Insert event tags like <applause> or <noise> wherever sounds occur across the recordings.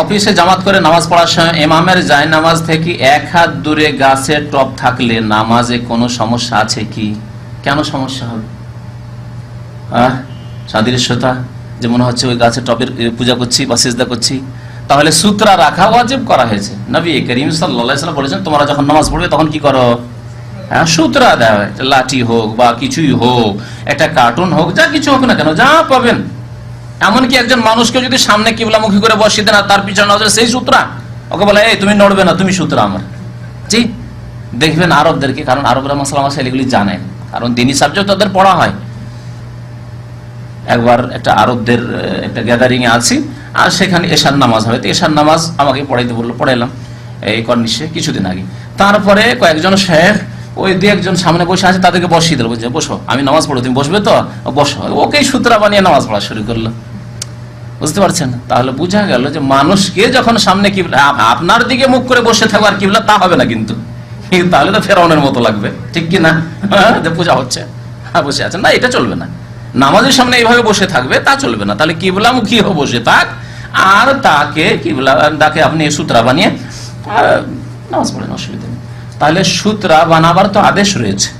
অফিসে জামাত করে নামাজ পড়ার সময় এমামের যায় নামাজ থেকে এক হাত দূরে গাছের টপ থাকলে নামাজে কোনো সমস্যা আছে কি? কেন সমস্যা হবে? আহ, সাদৃশ্যতা, যে মনে হচ্ছে ওই গাছের টপের পূজা করছি বা সেজদা করছি। তাহলে সূত্রা রাখা ওয়াজিব করা হয়েছে। নবী করিম সাল্লাম বলেছেন, তোমরা যখন নামাজ পড়বে, তখন কি করো? হ্যাঁ সূত্রা দেওয়া হয়, লাঠি হোক বা কিছুই হোক, একটা কার্টুন হোক, যা কিছু হোক না কেন, যা পাবেন। এমনকি একজন মানুষকে যদি সামনে কিবলামুখী করে বসিয়ে দেন আর তার পিছনে নজরে সেই সূত্রা? ওকে বলে, এই, তুমি নড়বে না, তুমি সূত্রা আমার। জি, দেখবেন আরবদেরকে, কারণ আরবরা মশলা মশাইল এগুলি জানেন কারণ দিনই সাবজেক্ট তাদের পড়া হয়। একবার একটা আরবদের একটা গ্যাদারিং এ আছি, আর সেখানে এশার নামাজ হবে। তো এশার নামাজ আমাকে পড়াইতে বলল, পড়াইলাম। এই কর্নিশে কিছুদিন আগে। তারপরে কয়েকজন শেখ ওই দু একজন সামনে বসে আছে, তাদেরকে বসিয়ে দিল, বলছে, বসো, আমি নামাজ পড়ো তুমি বসবে তো? বসো। ওকেই সূত্রা বানিয়ে নামাজ পড়া শুরু করল। বুঝতে পারছেন? তাহলে বোঝা গেল যে মানুষকে যখন সামনে কিবলা আপনার দিকে মুখ করে বসে থাকব আর কিবলা, তা হবে না কিন্তু। <laughs> তাহলে তো ফেরাউনের মতো লাগবে। ঠিক কি না? <laughs> পূজা হচ্ছে। হ্যাঁ বসে আছেন না, এটা চলবে না। নামাজের সামনে এইভাবে বসে থাকবে, তা চলবে না। তাহলে কিবলা মুখী হয়ে বসে থাক, আর তাকে কিবলা, তাকে আপনি সূত্রা বানিয়ে নামাজ পড়েন, অসুবিধা নেই। তাহলে সূত্রা বানাবার তো আদেশ রয়েছে।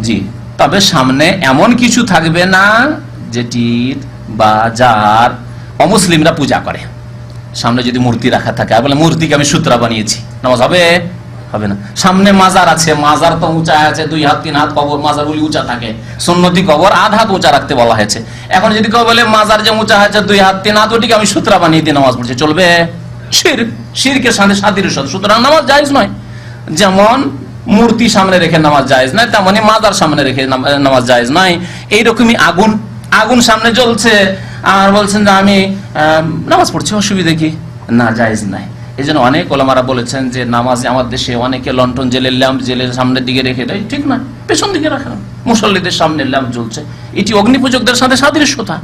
জি, তবে সামনে এমন কিছু থাকবে না যেটির বা যার অমুসলিমরা পূজা করে। সামনে যদি মূর্তি রাখা থাকে, আর বলে, মূর্তিকে আমি সূত্রা বানিয়েছি। নামাজ হবে? হবে না। সামনে মাজার আছে, মাজার তো উঁচা আছে, দুই হাত, তিন হাত কবর, মাজার গুলি উঁচা থাকে। সুন্নতি কবর আধ হাত উঁচা রাখতে বলা হয়েছে। এখন যদি কেউ বলে, মাজার যে উঁচা আছে দুই হাত, তিন হাত, ওটিকে আমি সূত্রা বানিয়ে দিয়ে নামাজ পড়ছি। চলবে? শির শিরকের সাথে সাথীর সাথে সুতরাং নামাজ জায়জ নয়। যেমন মূর্তি সামনে রেখে নামাজ জায়েজ নয়, তেমনি মাজার সামনে রেখে নাম- নামাজ জায়েজ নয়। এইরকমই আগুন। আগুন সামনে জ্বলছে আর বলছেন যে আমি নামাজ পড়ছি, অসুবিধা কি? না, জায়েজ নাই। এই জন্য অনেক ওলামারা বলেছেন যে নামাজে আমার দেশে অনেকে লন্ঠন জেলের ল্যাম্প জেলের সামনের দিকে রেখে দেয়। ঠিক না পেছন দিকে রাখা মুসল্লিদের সামনে ল্যাম্প জ্বলছে। এটি অগ্নিপূজকদের সাথে সাদৃশ্যতা।